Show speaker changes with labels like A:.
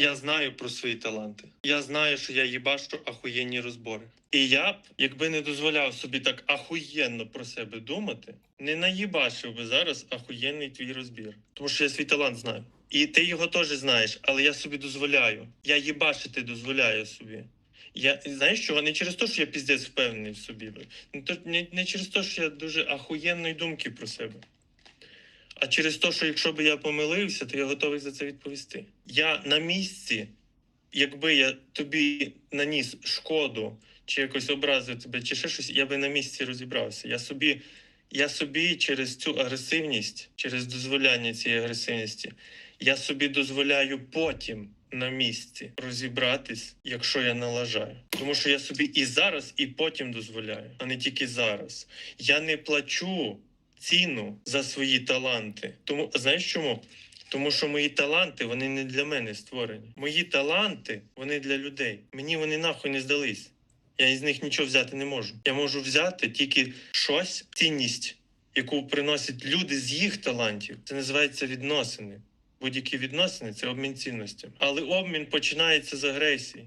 A: Я знаю про свої таланти. Я знаю, що я їбашу ахуєнні розбори. І я б, якби не дозволяв собі так ахуєнно про себе думати, не наїбашив би зараз ахуєнний твій розбір. Тому що я свій талант знаю. І ти його теж знаєш, але я собі дозволяю. Я їбашити дозволяю собі. Я знаєш чого? Не через те, що я піздець впевнений в собі. Не, не через те, що я дуже ахуєнної думки про себе. А через те, що якщо б я помилився, то я готовий за це відповісти. Я на місці, якби я тобі наніс шкоду, чи якось образив тебе, чи ще щось, я би на місці розібрався. Я собі, я собі через цю агресивність, через дозволяння цієї агресивності, я собі дозволяю потім на місці розібратись, якщо я налажаю. Тому що я собі і зараз, і потім дозволяю, а не тільки зараз. Я не плачу ціну за свої таланти. Тому знаєш чому? Тому що мої таланти вони не для мене створені. Мої таланти вони для людей. Мені вони нахуй не здались. Я із них нічого взяти не можу. Я можу взяти тільки щось, цінність, яку приносять люди з їх талантів. Це називається відносини. Будь-які відносини це обмін цінностями. Але обмін починається з агресії.